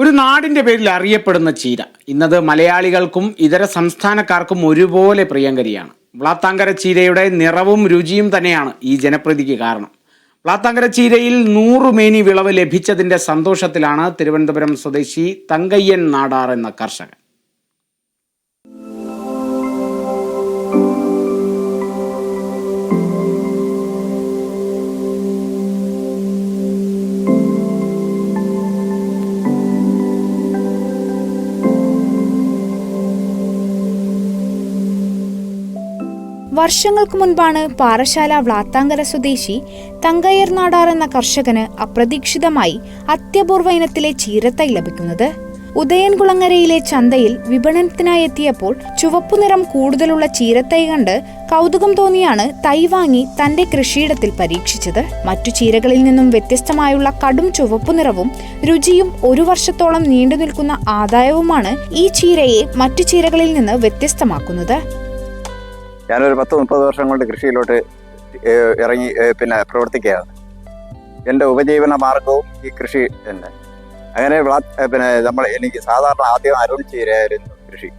ഒരു നാടിന്റെ പേരിൽ അറിയപ്പെടുന്ന ചീര. ഇന്നത് മലയാളികൾക്കും ഇതര സംസ്ഥാനക്കാർക്കും ഒരുപോലെ പ്രിയങ്കരിയാണ്. വ്ളാത്താങ്കര ചീരയുടെ നിറവും രുചിയും തന്നെയാണ് ഈ ജനപ്രീതിക്ക് കാരണം. വ്ളാത്താങ്കര ചീരയിൽ നൂറുമേനി വിളവ് ലഭിച്ചതിന്റെ സന്തോഷത്തിലാണ് തിരുവനന്തപുരം സ്വദേശി തങ്കയ്യൻ നാടാർ എന്ന കർഷകൻ. വർഷങ്ങൾക്ക് മുൻപാണ് പാറശാല വ്ളാത്താങ്കര സ്വദേശി തങ്കയർനാടാർ എന്ന കർഷകന് അപ്രതീക്ഷിതമായി അത്യപൂർവ ഇനത്തിലെ ചീരത്തൈ ലഭിക്കുന്നത്. ഉദയൻകുളങ്ങരയിലെ ചന്തയിൽ വിപണനത്തിനായി എത്തിയപ്പോൾ ചുവപ്പു നിറം കൂടുതലുള്ള ചീരത്തൈ കണ്ട് കൗതുകം തോന്നിയാണ് തൈ വാങ്ങി തന്റെ കൃഷിയിടത്തിൽ പരീക്ഷിച്ചത്. മറ്റു ചീരകളിൽ നിന്നും വ്യത്യസ്തമായുള്ള കടും ചുവപ്പു നിറവും രുചിയും ഒരു വർഷത്തോളം നീണ്ടു നിൽക്കുന്ന ആദായവുമാണ് ഈ ചീരയെ മറ്റു ചീരകളിൽ നിന്ന് വ്യത്യസ്തമാക്കുന്നത്. ഞാനൊരു പത്ത് മുപ്പത് വർഷം കൊണ്ട് കൃഷിയിലോട്ട് ഇറങ്ങി പിന്നെ പ്രവർത്തിക്കുകയാണ്. എന്റെ ഉപജീവന മാർഗവും ഈ കൃഷി തന്നെ. അങ്ങനെ പിന്നെ നമ്മൾ എനിക്ക് സാധാരണ ആദ്യം അരുൺ ചീരയായിരുന്നു കൃഷി.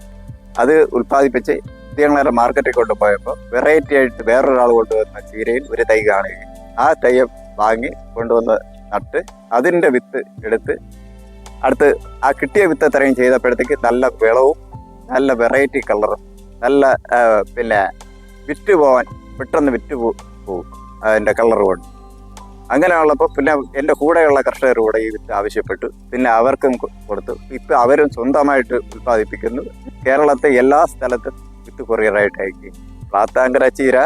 അത് ഉൽപ്പാദിപ്പിച്ച് ഞങ്ങളെ മാർക്കറ്റിൽ കൊണ്ടുപോയപ്പോൾ വെറൈറ്റി ആയിട്ട് വേറൊരാൾ കൊണ്ടുവന്ന ചീരയിൽ ഒരു തൈ കാണുകയും ആ തൈ വാങ്ങി കൊണ്ടുവന്ന് നട്ട് അതിന്റെ വിത്ത് എടുത്ത് അടുത്ത് ആ കിട്ടിയ വിത്ത് അത്രയും ചെയ്തപ്പോഴത്തേക്ക് നല്ല വിളവും നല്ല വെറൈറ്റി കളറും നല്ല പിന്നെ വിറ്റ് പോവാൻ പെട്ടെന്ന് വിറ്റ് പോകും അതിന്റെ കളർ കൊണ്ട്. അങ്ങനെയുള്ളപ്പോൾ പിന്നെ എന്റെ കൂടെയുള്ള കർഷകർ കൂടെ ഈ വിത്ത് ആവശ്യപ്പെട്ടു. പിന്നെ അവർക്കും കൊടുത്തു. ഇപ്പം അവരും സ്വന്തമായിട്ട് ഉൽപ്പാദിപ്പിക്കുന്നു. കേരളത്തെ എല്ലാ സ്ഥലത്തും വിത്ത് കൊറിയറായിട്ട് അയക്കും പ്ലാത്താങ്കര ചീര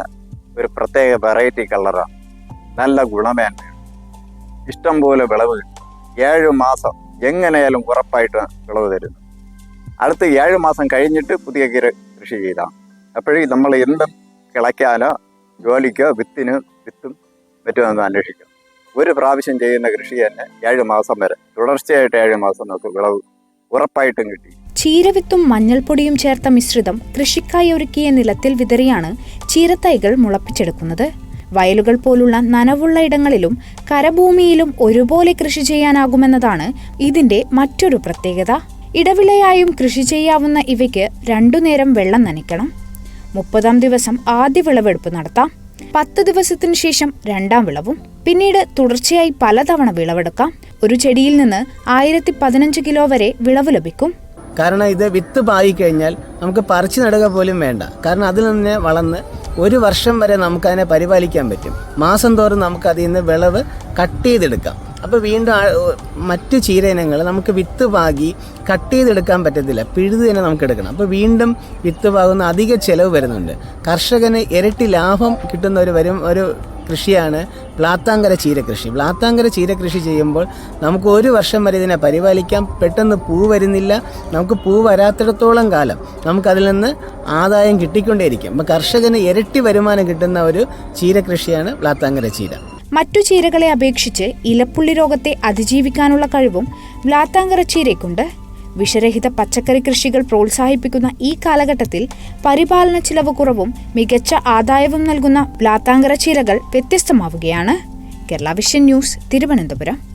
ഒരു പ്രത്യേക വെറൈറ്റി കളറാണ് നല്ല ഗുണമേന്മ ഇഷ്ടം പോലെ വിളവ് കിട്ടും. ഏഴ് മാസം എങ്ങനെയാലും ഉറപ്പായിട്ട് വിളവ് തരുന്നു അടുത്ത ഏഴ് മാസം കഴിഞ്ഞിട്ട് പുതിയ കൃഷി ചെയ്താണ് അപ്പോഴേ നമ്മൾ എന്തും കിളയ്ക്കാനോ ജോലിക്കോ വിത്തിനും വിത്തും പറ്റുമെന്ന് അന്വേഷിക്കും. ഒരു പ്രാവശ്യം ചെയ്യുന്ന കൃഷി തന്നെ ഏഴ് മാസം വരെ. തുടർച്ചയായിട്ട് ഏഴ് മാസം നമുക്ക് വിളവ് ഉറപ്പായിട്ടും കിട്ടി. ചീരവിത്തും മഞ്ഞൾപ്പൊടിയും ചേർത്ത മിശ്രിതം കൃഷിക്കായി ഒരുക്കിയ നിലത്തിൽ വിതറിയാണ് ചീരത്തൈകൾ മുളപ്പിച്ചെടുക്കുന്നത്. വയലുകൾ പോലുള്ള നനവുള്ള ഇടങ്ങളിലും കരഭൂമിയിലും ഒരുപോലെ കൃഷി ചെയ്യാനാകുമെന്നതാണ് ഇതിന്റെ മറ്റൊരു പ്രത്യേകത. ഇടവിളയായും കൃഷി ചെയ്യാവുന്ന ഇവയ്ക്ക് രണ്ടു നേരം വെള്ളം നനയ്ക്കണം. മുപ്പതാം ദിവസം ആദ്യ വിളവെടുപ്പ് നടത്താം. പത്ത് ദിവസത്തിന് ശേഷം രണ്ടാം വിളവും. പിന്നീട് തുടർച്ചയായി പലതവണ വിളവെടുക്കാം. ഒരു ചെടിയിൽ നിന്ന് ആയിരത്തി പതിനഞ്ച് കിലോ വരെ വിളവ് ലഭിക്കും. കാരണം ഇത് വിത്ത് പായി കഴിഞ്ഞാൽ നമുക്ക് പറിച്ചു നടുക പോലും വേണ്ട. കാരണം അതിൽ നിന്ന് വളർന്ന് ഒരു വർഷം വരെ നമുക്കതിനെ പരിപാലിക്കാൻ പറ്റും. മാസം തോറും നമുക്ക് അതിൽ നിന്ന് വിളവ് കട്ട് ചെയ്തെടുക്കാം. അപ്പോൾ വീണ്ടും മറ്റു ഓ- മറ്റ് ചീര ഇനങ്ങൾ നമുക്ക് വിത്ത് പാകി കട്ട് ചെയ്തെടുക്കാൻ പറ്റത്തില്ല. പിഴുത് തന്നെ നമുക്ക് എടുക്കണം. അപ്പോൾ വീണ്ടും വിത്ത് പാകുന്ന അധിക ചിലവ് വരുന്നുണ്ട്. കർഷകന് ഇരട്ടി ലാഭം കിട്ടുന്ന ഒരു വരും ഒരു കൃഷിയാണ് പ്ലാത്താങ്കര ചീരകൃഷി. പ്ലാത്താങ്കര ചീരകൃഷി ചെയ്യുമ്പോൾ നമുക്ക് ഒരു വർഷം വരെ ഇതിനെ പരിപാലിക്കാം. പെട്ടെന്ന് പൂ വരുന്നില്ല. നമുക്ക് പൂ വരാത്തിടത്തോളം കാലം നമുക്കതിൽ നിന്ന് ആദായം കിട്ടിക്കൊണ്ടേയിരിക്കും. അപ്പോൾ കർഷകന് ഇരട്ടി വരുമാനം കിട്ടുന്ന ഒരു ചീരകൃഷിയാണ് പ്ലാത്താങ്കര ചീര. മറ്റു ചീരകളെ അപേക്ഷിച്ച് ഇലപ്പുള്ളി രോഗത്തെ അതിജീവിക്കാനുള്ള കഴിവും വ്ലാത്താങ്കര ചീരയ്ക്കുണ്ട്. വിഷരഹിത പച്ചക്കറി കൃഷികൾ പ്രോത്സാഹിപ്പിക്കുന്ന ഈ കാലഘട്ടത്തിൽ പരിപാലന ചിലവ് കുറവും മികച്ച ആദായവും നൽകുന്ന വ്ലാത്താങ്കര ചീരകൾ വ്യത്യസ്തമാവുകയാണ്. Kerala vision news Thiruvananthapuram.